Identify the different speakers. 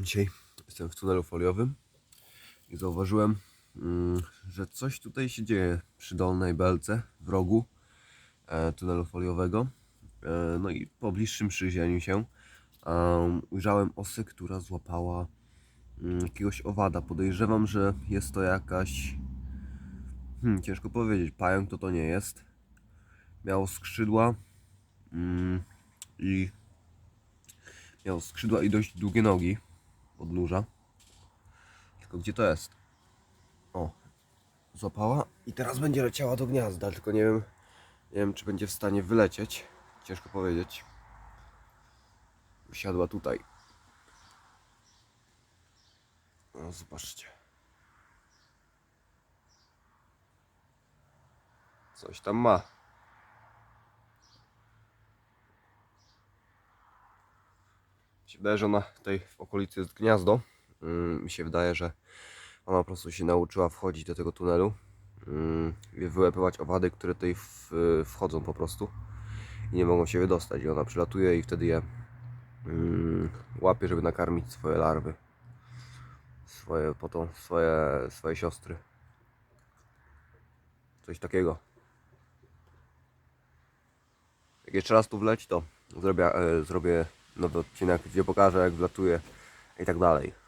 Speaker 1: Dzisiaj jestem w tunelu foliowym i zauważyłem, mm, że coś tutaj się dzieje przy dolnej belce w rogu e, tunelu foliowego. E, No i po bliższym przyjrzeniu się em, ujrzałem osę, która złapała mm, jakiegoś owada. Podejrzewam, że jest to jakaś. Hmm, ciężko powiedzieć, pająk to to nie jest. Miało skrzydła mm, i Miał skrzydła i dość długie nogi podnóża. Tylko gdzie to jest? O, złapała i teraz będzie leciała do gniazda, tylko nie wiem, nie wiem czy będzie w stanie wylecieć. Ciężko powiedzieć. Wsiadła tutaj. No, zobaczcie. Coś tam ma. Mi że ona tutaj w okolicy jest gniazdo. Mm, Mi się wydaje, że ona po prostu się nauczyła wchodzić do tego tunelu mm, wyłapywać owady, które tutaj wchodzą po prostu i nie mogą się wydostać. I ona przylatuje i wtedy je mm, łapie, żeby nakarmić swoje larwy. Swoje, potem swoje, swoje siostry. Coś takiego. Jak jeszcze raz tu wleci, to zrobię, e, zrobię nowy odcinek, gdzie pokażę jak wlatuje i tak dalej.